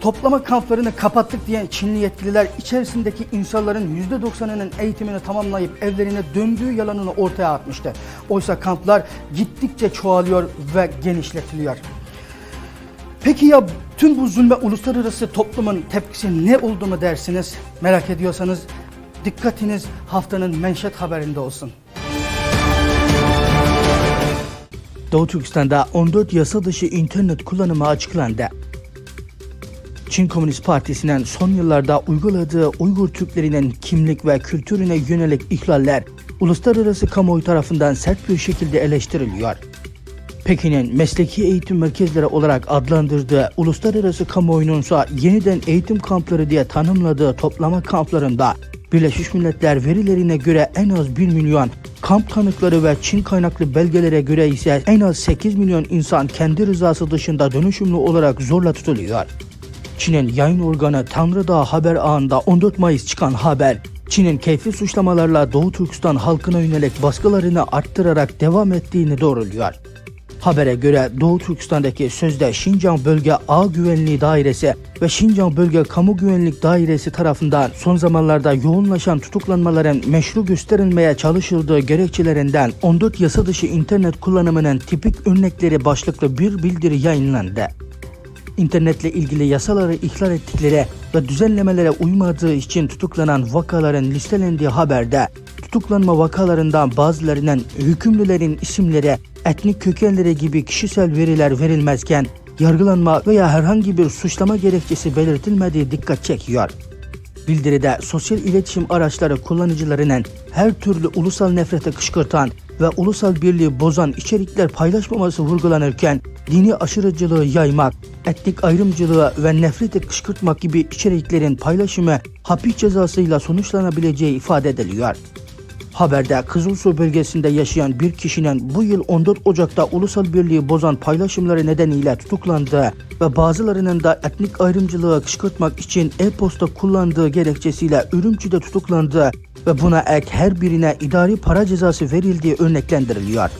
Toplama kamplarını kapattık diyen Çinli yetkililer içerisindeki insanların %90'ının eğitimini tamamlayıp evlerine döndüğü yalanını ortaya atmıştı. Oysa kamplar gittikçe çoğalıyor ve genişletiliyor. Peki ya tüm bu zulme uluslararası toplumun tepkisi ne oldu mu dersiniz? Merak ediyorsanız dikkatiniz haftanın menşet haberinde olsun. Doğu Türkistan'da 14 yasa dışı internet kullanımı açıklandı. Çin Komünist Partisi'nin son yıllarda uyguladığı Uygur Türklerinin kimlik ve kültürüne yönelik ihlaller uluslararası kamuoyu tarafından sert bir şekilde eleştiriliyor. Pekin'in mesleki eğitim merkezleri olarak adlandırdığı uluslararası kamuoyunun ise yeniden eğitim kampları diye tanımladığı toplama kamplarında Birleşmiş Milletler verilerine göre en az 1 milyon, kamp tanıkları ve Çin kaynaklı belgelere göre ise en az 8 milyon insan kendi rızası dışında dönüşümlü olarak zorla tutuluyor. Çin'in yayın organı Tanrı Dağı haber ağında 14 Mayıs çıkan haber, Çin'in keyfi suçlamalarla Doğu Türkistan halkına yönelik baskılarını arttırarak devam ettiğini doğruluyor. Habere göre Doğu Türkistan'daki sözde Şincan Bölge A Güvenliği Dairesi ve Şincan Bölge Kamu Güvenlik Dairesi tarafından son zamanlarda yoğunlaşan tutuklanmaların meşru gösterilmeye çalışıldığı gerekçelerinden 14 yasa dışı internet kullanımının tipik örnekleri başlıklı bir bildiri yayınlandı internetle ilgili yasaları ihlal ettikleri ve düzenlemelere uymadığı için tutuklanan vakaların listelendiği haberde tutuklanma vakalarından bazılarının hükümlülerin isimleri, etnik kökenleri gibi kişisel veriler verilmezken yargılanma veya herhangi bir suçlama gerekçesi belirtilmediği dikkat çekiyor. Bildiride sosyal iletişim araçları kullanıcılarının her türlü ulusal nefrete kışkırtan ve ulusal birliği bozan içerikler paylaşmaması vurgulanırken dini aşırıcılığı yaymak, etnik ayrımcılığı ve nefreti kışkırtmak gibi içeriklerin paylaşımı hapis cezasıyla sonuçlanabileceği ifade ediliyor. Haberde Kızılsu bölgesinde yaşayan bir kişinin bu yıl 14 Ocak'ta ulusal birliği bozan paylaşımları nedeniyle tutuklandığı ve bazılarının da etnik ayrımcılığı kışkırtmak için e-posta kullandığı gerekçesiyle Ürümçi'de tutuklandığı ve buna ek her birine idari para cezası verildiği örneklendiriliyor.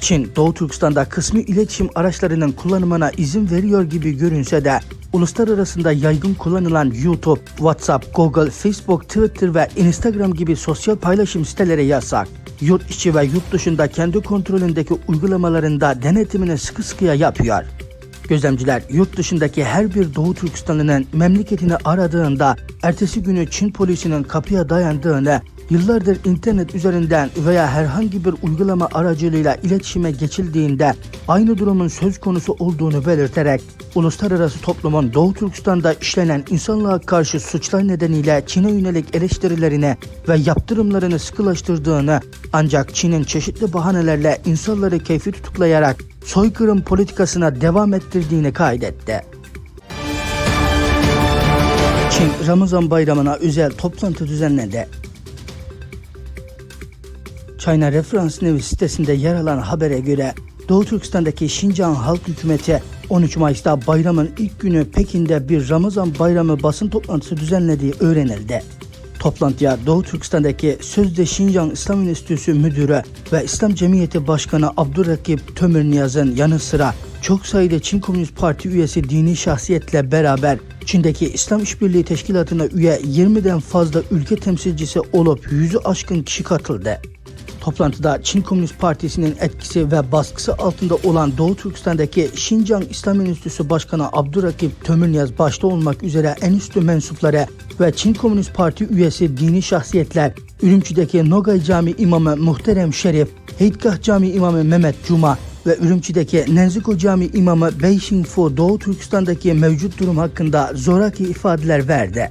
Çin, Doğu Türkistan'da kısmi iletişim araçlarının kullanımına izin veriyor gibi görünse de uluslararasında yaygın kullanılan YouTube, WhatsApp, Google, Facebook, Twitter ve Instagram gibi sosyal paylaşım siteleri yasak. Yurt içi ve yurt dışında kendi kontrolündeki uygulamalarında denetimini sıkı sıkıya yapıyor. Gözlemciler yurt dışındaki her bir Doğu Türkistanlı'nın memleketini aradığında ertesi günü Çin polisinin kapıya dayandığını, yıllardır internet üzerinden veya herhangi bir uygulama aracılığıyla iletişime geçildiğinde aynı durumun söz konusu olduğunu belirterek uluslararası toplumun Doğu Türkistan'da işlenen insanlığa karşı suçlar nedeniyle Çin'e yönelik eleştirilerini ve yaptırımlarını sıkılaştırdığını ancak Çin'in çeşitli bahanelerle insanları keyfi tutuklayarak soykırım politikasına devam ettirdiğini kaydetti. Çin Ramazan bayramına özel toplantı düzenledi. China Reference News sitesinde yer alan habere göre Doğu Türkistan'daki Şincan Halk Hükümeti 13 Mayıs'ta bayramın ilk günü Pekin'de bir Ramazan bayramı basın toplantısı düzenlediği öğrenildi. Toplantıya Doğu Türkistan'daki Sözde Şincan İslam Enstitüsü Müdürü ve İslam Cemiyeti Başkanı Abdurrakip Tömürniyaz'ın yanı sıra çok sayıda Çin Komünist Parti üyesi dini şahsiyetle beraber Çin'deki İslam İşbirliği Teşkilatı'na üye 20'den fazla ülke temsilcisi olup yüzü aşkın kişi katıldı. Toplantıda Çin Komünist Partisi'nin etkisi ve baskısı altında olan Doğu Türkistan'daki Şincan İslam Enstitüsü Başkanı Abdurrakip Tömürniyaz başta olmak üzere en üstü mensupları ve Çin Komünist Parti üyesi dini şahsiyetler, Ürümçi'deki Nogay Camii İmamı Muhterem Şerif, Heydgah Camii İmamı Mehmet Cuma ve Ürümçi'deki Nenziko Camii İmamı Bey Doğu Türkistan'daki mevcut durum hakkında zoraki ifadeler verdi.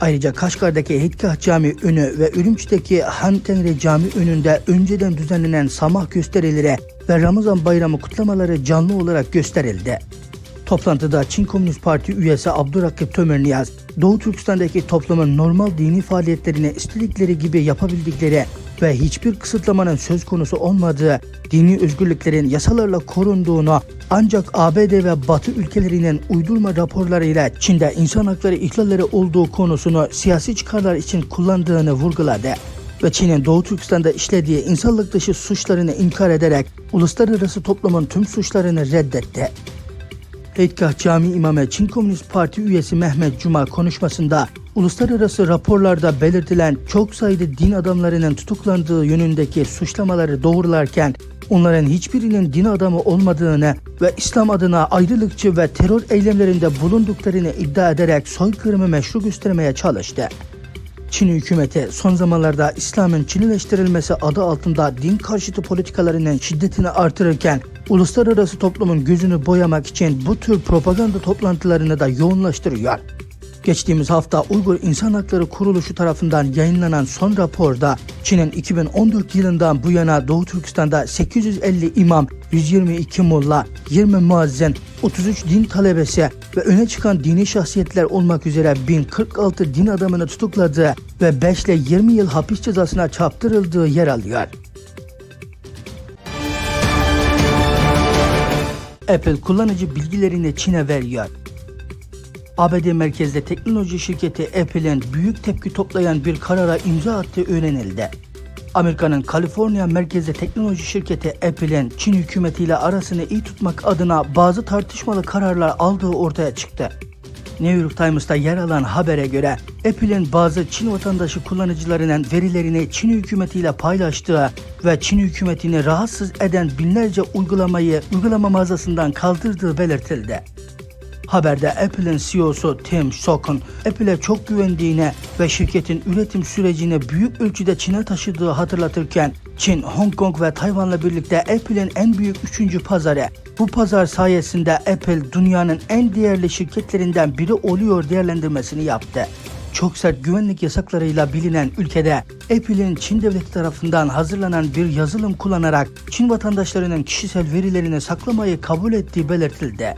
Ayrıca Kaşgar'daki Hitkah Camii önü ve Ürümçi'deki Han Tenre Camii önünde önceden düzenlenen samah gösterileri ve Ramazan bayramı kutlamaları canlı olarak gösterildi. Toplantıda Çin Komünist Parti üyesi Abdurrakip Tömerniyaz, Doğu Türkistan'daki toplumun normal dini faaliyetlerini istedikleri gibi yapabildikleri ve hiçbir kısıtlamanın söz konusu olmadığı, dini özgürlüklerin yasalarla korunduğunu ancak ABD ve Batı ülkelerinin uydurma raporlarıyla Çin'de insan hakları ihlalleri olduğu konusunu siyasi çıkarlar için kullandığını vurguladı ve Çin'in Doğu Türkistan'da işlediği insanlık dışı suçlarını inkar ederek uluslararası toplumun tüm suçlarını reddetti. Heydgah Cami İmamı Çin Komünist Parti üyesi Mehmet Cuma konuşmasında uluslararası raporlarda belirtilen çok sayıda din adamlarının tutuklandığı yönündeki suçlamaları doğrularken onların hiçbirinin din adamı olmadığını ve İslam adına ayrılıkçı ve terör eylemlerinde bulunduklarını iddia ederek soykırımı meşru göstermeye çalıştı. Çin hükümeti son zamanlarda İslam'ın Çinileştirilmesi adı altında din karşıtı politikalarının şiddetini artırırken uluslararası toplumun gözünü boyamak için bu tür propaganda toplantılarını da yoğunlaştırıyor. Geçtiğimiz hafta Uygur İnsan Hakları Kuruluşu tarafından yayınlanan son raporda Çin'in 2014 yılından bu yana Doğu Türkistan'da 850 imam, 122 mulla, 20 muazzin, 33 din talebesi ve öne çıkan dini şahsiyetler olmak üzere 1046 din adamını tutukladığı ve 5 ile 20 yıl hapis cezasına çarptırıldığı yer alıyor. Apple kullanıcı bilgilerini Çin'e veriyor. ABD merkezli teknoloji şirketi Apple'in büyük tepki toplayan bir karara imza attığı öğrenildi. Amerika'nın Kaliforniya merkezli teknoloji şirketi Apple'in Çin hükümetiyle arasını iyi tutmak adına bazı tartışmalı kararlar aldığı ortaya çıktı. New York Times'ta yer alan habere göre Apple'in bazı Çin vatandaşı kullanıcılarının verilerini Çin hükümetiyle paylaştığı ve Çin hükümetini rahatsız eden binlerce uygulamayı uygulama mağazasından kaldırdığı belirtildi. Haberde Apple'in CEO'su Tim Cook'un Apple'e çok güvendiğine ve şirketin üretim sürecini büyük ölçüde Çin'e taşıdığı hatırlatırken Çin, Hong Kong ve Tayvan'la birlikte Apple'in en büyük üçüncü pazarı. Bu pazar sayesinde Apple dünyanın en değerli şirketlerinden biri oluyor değerlendirmesini yaptı. Çok sert güvenlik yasaklarıyla bilinen ülkede Apple'in Çin devleti tarafından hazırlanan bir yazılım kullanarak Çin vatandaşlarının kişisel verilerini saklamayı kabul ettiği belirtildi.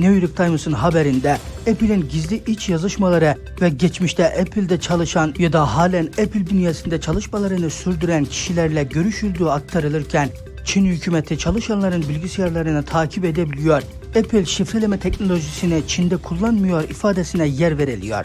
New York Times'ın haberinde Apple'in gizli iç yazışmaları ve geçmişte Apple'de çalışan ya da halen Apple bünyesinde çalışmalarını sürdüren kişilerle görüşüldüğü aktarılırken Çin hükümeti çalışanların bilgisayarlarını takip edebiliyor. Apple şifreleme teknolojisini Çin'de kullanmıyor ifadesine yer veriliyor.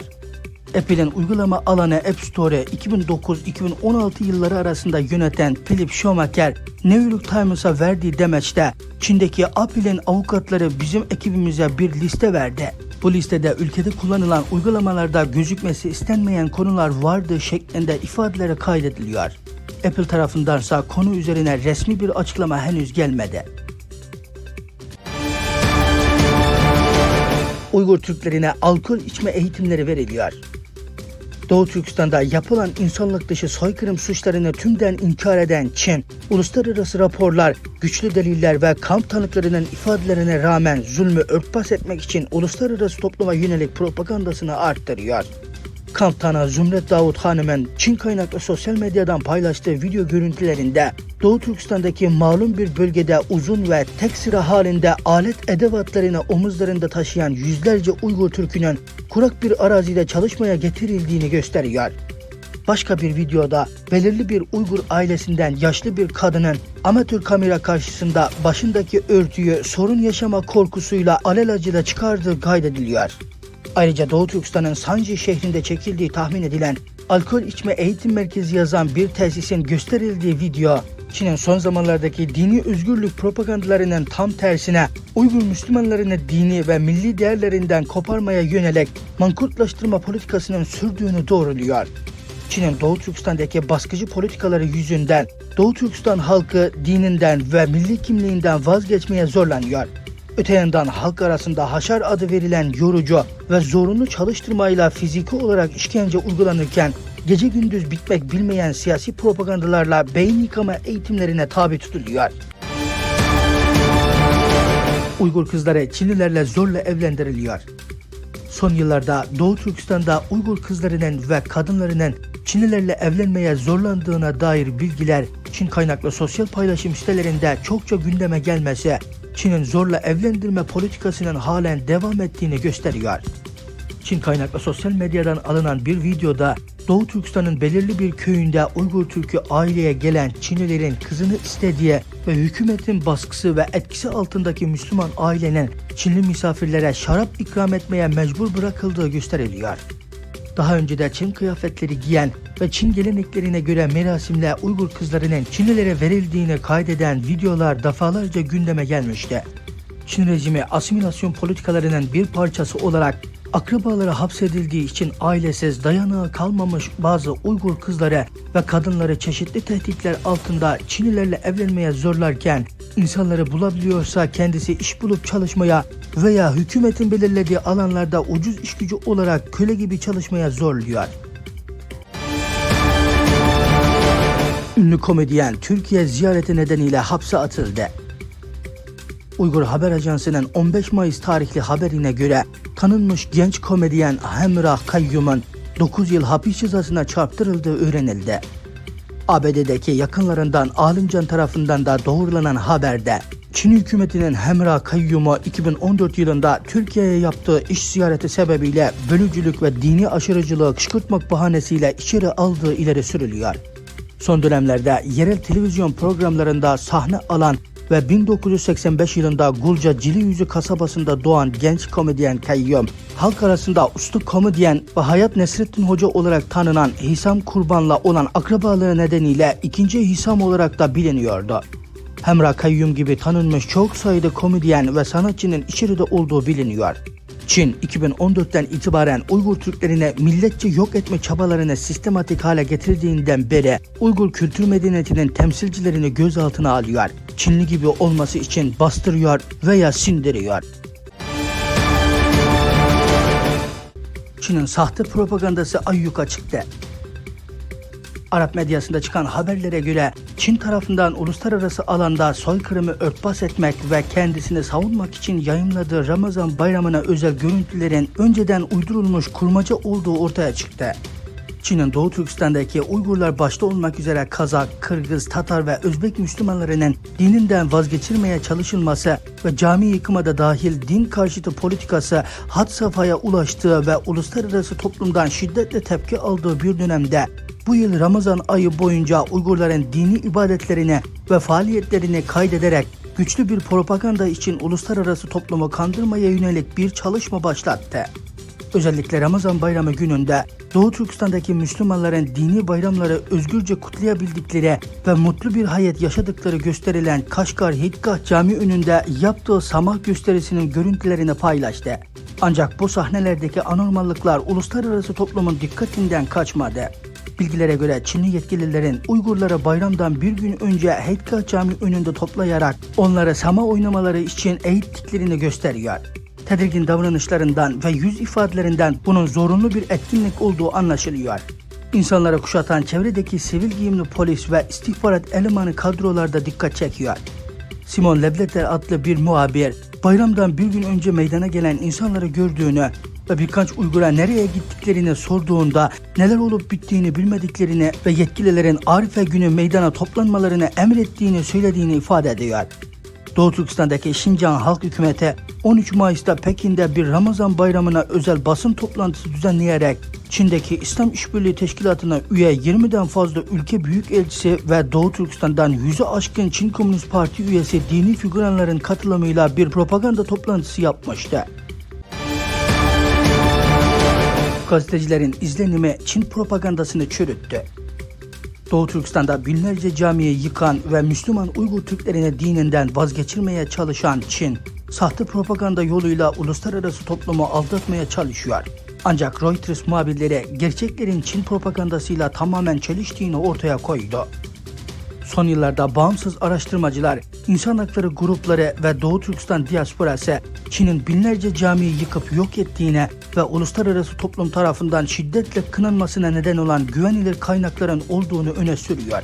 Apple'in uygulama alanı App Store 2009-2016 yılları arasında yöneten Philip Schumacher, New York Times'a verdiği demeçte Çin'deki Apple'in avukatları bizim ekibimize bir liste verdi. Bu listede ülkede kullanılan uygulamalarda gözükmesi istenmeyen konular vardı şeklinde ifadeleri kaydediliyor. Apple tarafındansa konu üzerine resmi bir açıklama henüz gelmedi. Uygur Türklerine alkol içme eğitimleri veriliyor. Doğu Türkistan'da yapılan insanlık dışı soykırım suçlarını tümden inkar eden Çin, uluslararası raporlar, güçlü deliller ve kamp tanıklarının ifadelerine rağmen zulmü örtbas etmek için uluslararası topluma yönelik propagandasını arttırıyor. Kamp tanığı Zümret Davut Hanım'ın Çin kaynaklı sosyal medyadan paylaştığı video görüntülerinde Doğu Türkistan'daki malum bir bölgede uzun ve tek sıra halinde alet edevatlarını omuzlarında taşıyan yüzlerce Uygur Türk'ünün kurak bir arazide çalışmaya getirildiğini gösteriyor. Başka bir videoda belirli bir Uygur ailesinden yaşlı bir kadının amatör kamera karşısında başındaki örtüyü sorun yaşama korkusuyla alelacele çıkardığı kaydediliyor. Ayrıca Doğu Türkistan'ın Sancı şehrinde çekildiği tahmin edilen alkol içme eğitim merkezi yazan bir tesisin gösterildiği video, Çin'in son zamanlardaki dini özgürlük propagandalarının tam tersine Uygur Müslümanlarını dini ve milli değerlerinden koparmaya yönelik mankurtlaştırma politikasının sürdüğünü doğruluyor. Çin'in Doğu Türkistan'daki baskıcı politikaları yüzünden Doğu Türkistan halkı dininden ve milli kimliğinden vazgeçmeye zorlanıyor. Öte yandan halk arasında haşar adı verilen yorucu ve zorunlu çalıştırmayla fiziki olarak işkence uygulanırken gece gündüz bitmek bilmeyen siyasi propagandalarla beyin yıkama eğitimlerine tabi tutuluyor. Uygur kızları Çinlilerle zorla evlendiriliyor. Son yıllarda Doğu Türkistan'da Uygur kızlarının ve kadınlarının Çinlilerle evlenmeye zorlandığına dair bilgiler Çin kaynaklı sosyal paylaşım sitelerinde çokça gündeme gelmesi Çin'in zorla evlendirme politikasının halen devam ettiğini gösteriyor. Çin kaynaklı sosyal medyadan alınan bir videoda Doğu Türkistan'ın belirli bir köyünde Uygur Türk'ü aileye gelen Çinlilerin kızını istediği ve hükümetin baskısı ve etkisi altındaki Müslüman ailenin Çinli misafirlere şarap ikram etmeye mecbur bırakıldığı gösteriliyor. Daha önce de Çin kıyafetleri giyen ve Çin geleneklerine göre merasimle Uygur kızlarının Çinlilere verildiğini kaydeden videolar defalarca gündeme gelmişti. Çin rejimi asimilasyon politikalarının bir parçası olarak akrabaları hapsedildiği için ailesiz dayanağı kalmamış bazı Uygur kızları ve kadınları çeşitli tehditler altında Çinlilerle evlenmeye zorlarken insanları bulabiliyorsa kendisi iş bulup çalışmaya veya hükümetin belirlediği alanlarda ucuz iş gücü olarak köle gibi çalışmaya zorluyor. Ünlü komedyen Türkiye ziyareti nedeniyle hapse atıldı. Uygur Haber Ajansı'nın 15 Mayıs tarihli haberine göre tanınmış genç komedyen Hemrah Kayyum'un 9 yıl hapis cezasına çarptırıldığı öğrenildi. ABD'deki yakınlarından Alimcan tarafından da doğrulanan haberde Çin hükümetinin Hemrah Kayyum'u 2014 yılında Türkiye'ye yaptığı iş ziyareti sebebiyle bölücülük ve dini aşırıcılığı kışkırtmak bahanesiyle içeri aldığı ileri sürülüyor. Son dönemlerde yerel televizyon programlarında sahne alan ve 1985 yılında Gulca Ciliyüzü kasabasında doğan genç komedyen Kayyum, halk arasında usta komedyen ve Hayat Nesrettin Hoca olarak tanınan Hisam Kurban'la olan akrabalığı nedeniyle ikinci Hisam olarak da biliniyordu. Hemra Kayyum gibi tanınmış çok sayıda komedyen ve sanatçının içeride olduğu biliniyor. Çin 2014'ten itibaren Uygur Türklerine milletçe yok etme çabalarını sistematik hale getirdiğinden beri Uygur kültür medeniyetinin temsilcilerini gözaltına alıyor. Çinli gibi olması için bastırıyor veya sindiriyor. Çin'in sahte propagandası ayyuka çıktı. Arap medyasında çıkan haberlere göre Çin tarafından uluslararası alanda soykırımı örtbas etmek ve kendisini savunmak için yayınladığı Ramazan bayramına özel görüntülerin önceden uydurulmuş kurmaca olduğu ortaya çıktı. Çin'in Doğu Türkistan'daki Uygurlar başta olmak üzere Kazak, Kırgız, Tatar ve Özbek Müslümanlarının dininden vazgeçirmeye çalışılması ve cami yıkıma da dahil din karşıtı politikası had safhaya ulaştığı ve uluslararası toplumdan şiddetle tepki aldığı bir dönemde bu yıl Ramazan ayı boyunca Uygurların dini ibadetlerini ve faaliyetlerini kaydederek güçlü bir propaganda için uluslararası toplumu kandırmaya yönelik bir çalışma başlattı. Özellikle Ramazan bayramı gününde Doğu Türkistan'daki Müslümanların dini bayramları özgürce kutlayabildikleri ve mutlu bir hayat yaşadıkları gösterilen Kaşgar Hidgah Cami önünde yaptığı samah gösterisinin görüntülerini paylaştı. Ancak bu sahnelerdeki anormallıklar uluslararası toplumun dikkatinden kaçmadı. Bilgilere göre Çinli yetkililerin Uygurlara bayramdan bir gün önce Heydgah Cami önünde toplayarak onlara sama oynamaları için eğittiklerini gösteriyor. Tedirgin davranışlarından ve yüz ifadelerinden bunun zorunlu bir etkinlik olduğu anlaşılıyor. İnsanlara kuşatan çevredeki sivil giyimli polis ve istihbarat elemanı kadrolarda dikkat çekiyor. Simon Lebleter adlı bir muhabir, bayramdan bir gün önce meydana gelen insanları gördüğünü ve birkaç Uygur'a nereye gittiklerini sorduğunda neler olup bittiğini bilmediklerini ve yetkililerin Arife günü meydana toplanmalarını emrettiğini söylediğini ifade ediyor. Doğu Türkistan'daki Şincan Halk Hükümeti 13 Mayıs'ta Pekin'de bir Ramazan bayramına özel basın toplantısı düzenleyerek Çin'deki İslam İşbirliği Teşkilatı'na üye 20'den fazla ülke büyükelçisi ve Doğu Türkistan'dan yüzü aşkın Çin Komünist Parti üyesi dini figüranların katılımıyla bir propaganda toplantısı yapmıştı. Gazetecilerin izlenimi Çin propagandasını çürüttü. Doğu Türkistan'da binlerce camiyi yıkan ve Müslüman Uygur Türklerine dininden vazgeçirmeye çalışan Çin, sahte propaganda yoluyla uluslararası toplumu aldatmaya çalışıyor. Ancak Reuters muhabirleri gerçeklerin Çin propagandasıyla tamamen çeliştiğini ortaya koydu. Son yıllarda bağımsız araştırmacılar, insan hakları grupları ve Doğu Türkistan diasporası Çin'in binlerce camiyi yıkıp yok ettiğine ve uluslararası toplum tarafından şiddetle kınanmasına neden olan güvenilir kaynakların olduğunu öne sürüyor.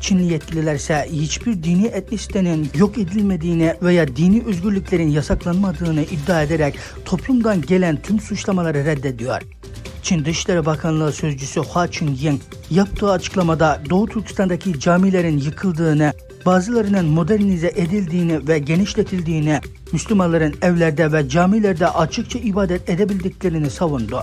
Çinli yetkililer ise hiçbir dini etnisitenin yok edilmediğini veya dini özgürlüklerin yasaklanmadığını iddia ederek toplumdan gelen tüm suçlamaları reddediyor. Çin Dışişleri Bakanlığı Sözcüsü Hua Chunying yaptığı açıklamada Doğu Türkistan'daki camilerin yıkıldığını bazılarının modernize edildiğini ve genişletildiğini, Müslümanların evlerde ve camilerde açıkça ibadet edebildiklerini savundu.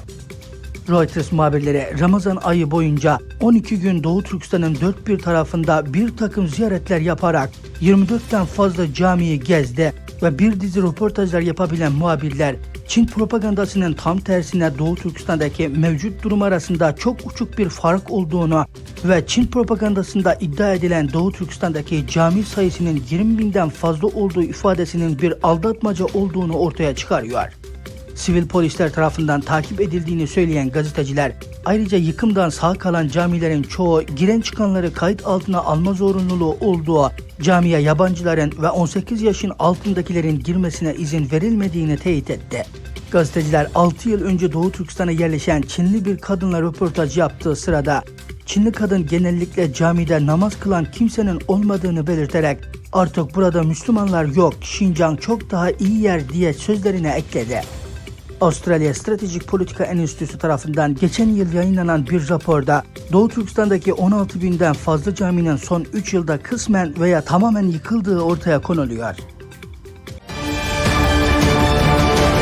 Reuters muhabirleri Ramazan ayı boyunca 12 gün Doğu Türkistan'ın dört bir tarafında bir takım ziyaretler yaparak 24'ten fazla camiyi gezdi ve bir dizi röportajlar yapabilen muhabirler Çin propagandasının tam tersine Doğu Türkistan'daki mevcut durum arasında çok uçuk bir fark olduğunu ve Çin propagandasında iddia edilen Doğu Türkistan'daki cami sayısının 20 binden fazla olduğu ifadesinin bir aldatmaca olduğunu ortaya çıkarıyor sivil polisler tarafından takip edildiğini söyleyen gazeteciler ayrıca yıkımdan sağ kalan camilerin çoğu giren çıkanları kayıt altına alma zorunluluğu olduğu camiye yabancıların ve 18 yaşın altındakilerin girmesine izin verilmediğini teyit etti. Gazeteciler 6 yıl önce Doğu Türkistan'a yerleşen Çinli bir kadınla röportaj yaptığı sırada Çinli kadın genellikle camide namaz kılan kimsenin olmadığını belirterek artık burada Müslümanlar yok, Şincan çok daha iyi yer diye sözlerine ekledi. Avustralya Stratejik Politika Enstitüsü tarafından geçen yıl yayınlanan bir raporda Doğu Türkistan'daki 16 binden fazla caminin son 3 yılda kısmen veya tamamen yıkıldığı ortaya konuluyor.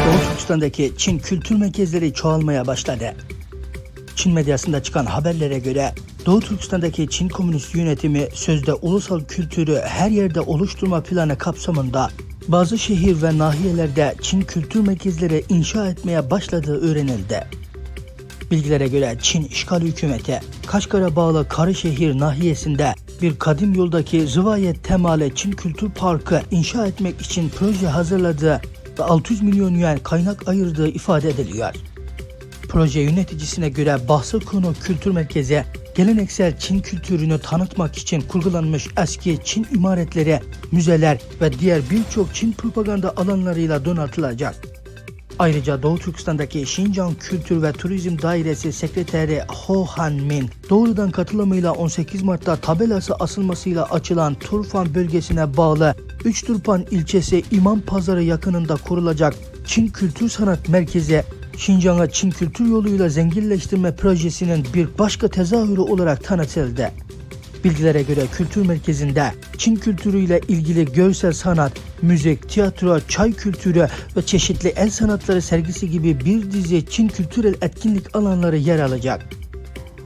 Doğu Türkistan'daki Çin kültür merkezleri çoğalmaya başladı. Çin medyasında çıkan haberlere göre Doğu Türkistan'daki Çin Komünist yönetimi sözde ulusal kültürü her yerde oluşturma planı kapsamında bazı şehir ve nahiyelerde Çin kültür merkezleri inşa etmeye başladığı öğrenildi. Bilgilere göre Çin işgal hükümeti Kaşgar'a bağlı Karışehir nahiyesinde bir kadim yoldaki Rivayet temalı Çin Kültür Parkı inşa etmek için proje hazırladığı ve 600 milyon yuan kaynak ayırdığı ifade ediliyor. Proje yöneticisine göre bahsi konu kültür merkezi geleneksel Çin kültürünü tanıtmak için kurgulanmış eski Çin imaretleri, müzeler ve diğer birçok Çin propaganda alanlarıyla donatılacak. Ayrıca Doğu Türkistan'daki Şincan Kültür ve Turizm Dairesi Sekreteri Ho Han Min doğrudan katılımıyla 18 Mart'ta tabelası asılmasıyla açılan Turfan bölgesine bağlı Üçturpan ilçesi İmam Pazarı yakınında kurulacak Çin Kültür Sanat Merkezi Şincan'a Çin kültür yoluyla zenginleştirme projesinin bir başka tezahürü olarak tanıtıldı. Bilgilere göre kültür merkezinde Çin kültürüyle ilgili görsel sanat, müzik, tiyatro, çay kültürü ve çeşitli el sanatları sergisi gibi bir dizi Çin kültürel etkinlik alanları yer alacak.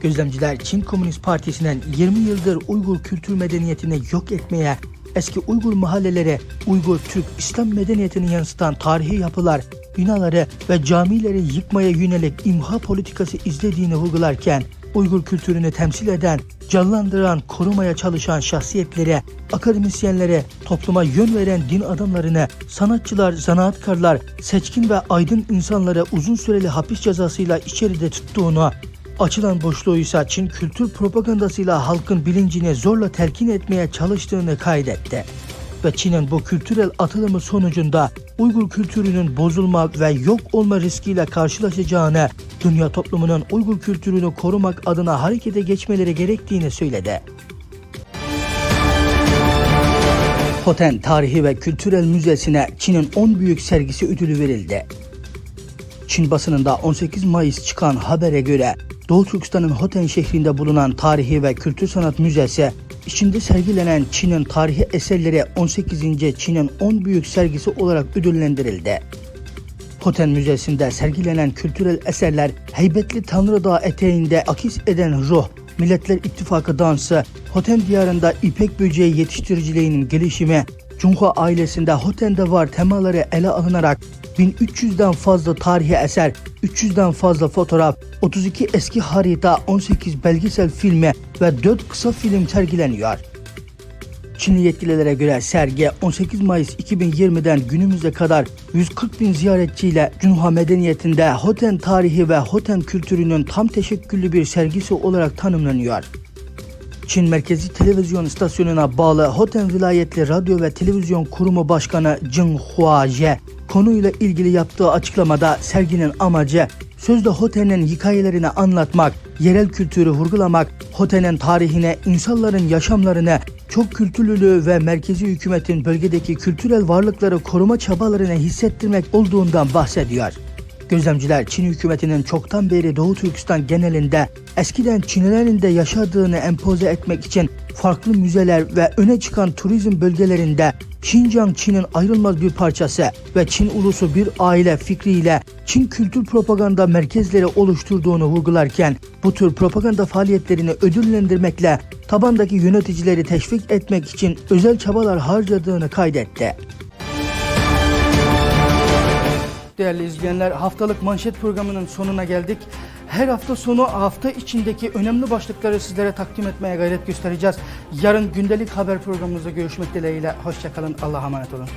Gözlemciler Çin Komünist Partisi'nin 20 yıldır Uygur kültür medeniyetini yok etmeye, eski Uygur mahalleleri, Uygur Türk İslam medeniyetini yansıtan tarihi yapılar, binaları ve camileri yıkmaya yönelik imha politikası izlediğini vurgularken Uygur kültürünü temsil eden, canlandıran, korumaya çalışan şahsiyetlere, akademisyenlere, topluma yön veren din adamlarını, sanatçılar, zanaatkarlar, seçkin ve aydın insanları uzun süreli hapis cezasıyla içeride tuttuğunu, açılan boşluğu ise Çin kültür propagandasıyla halkın bilincini zorla telkin etmeye çalıştığını kaydetti ve Çin'in bu kültürel atılımı sonucunda Uygur kültürünün bozulma ve yok olma riskiyle karşılaşacağını, dünya toplumunun Uygur kültürünü korumak adına harekete geçmeleri gerektiğini söyledi. Hoten Tarihi ve Kültürel Müzesi'ne Çin'in 10 büyük sergisi ödülü verildi. Çin basınında 18 Mayıs çıkan habere göre Doğu Türkistan'ın Hoten şehrinde bulunan Tarihi ve Kültür Sanat Müzesi İçinde sergilenen Çin'in tarihi eserleri 18. Çin'in 10 büyük sergisi olarak ödüllendirildi. Hoten Müzesi'nde sergilenen kültürel eserler heybetli Tanrı Dağı eteğinde akis eden ruh, Milletler İttifakı dansı, Hoten diyarında ipek böceği yetiştiriciliğinin gelişimi, Cunhua ailesinde Hoten'de var temaları ele alınarak 1300'den fazla tarihi eser, 300'den fazla fotoğraf, 32 eski harita, 18 belgesel filmi ve 4 kısa film sergileniyor. Çinli yetkililere göre sergi 18 Mayıs 2020'den günümüze kadar 140 bin ziyaretçiyle Cunha medeniyetinde Hoten tarihi ve Hoten kültürünün tam teşekküllü bir sergisi olarak tanımlanıyor. Çin Merkezi Televizyon İstasyonu'na bağlı Hoten Vilayetli Radyo ve Televizyon Kurumu Başkanı Jing Huaje konuyla ilgili yaptığı açıklamada serginin amacı sözde Hoten'in hikayelerini anlatmak, yerel kültürü vurgulamak, Hoten'in tarihine, insanların yaşamlarını, çok kültürlülüğü ve merkezi hükümetin bölgedeki kültürel varlıkları koruma çabalarını hissettirmek olduğundan bahsediyor. Gözlemciler Çin hükümetinin çoktan beri Doğu Türkistan genelinde eskiden Çinlilerin de yaşadığını empoze etmek için farklı müzeler ve öne çıkan turizm bölgelerinde Şincan Çin'in ayrılmaz bir parçası ve Çin ulusu bir aile fikriyle Çin kültür propaganda merkezleri oluşturduğunu vurgularken bu tür propaganda faaliyetlerini ödüllendirmekle tabandaki yöneticileri teşvik etmek için özel çabalar harcadığını kaydetti. Değerli izleyenler haftalık manşet programının sonuna geldik. Her hafta sonu hafta içindeki önemli başlıkları sizlere takdim etmeye gayret göstereceğiz. Yarın gündelik haber programımızda görüşmek dileğiyle. Hoşçakalın. Allah'a emanet olun.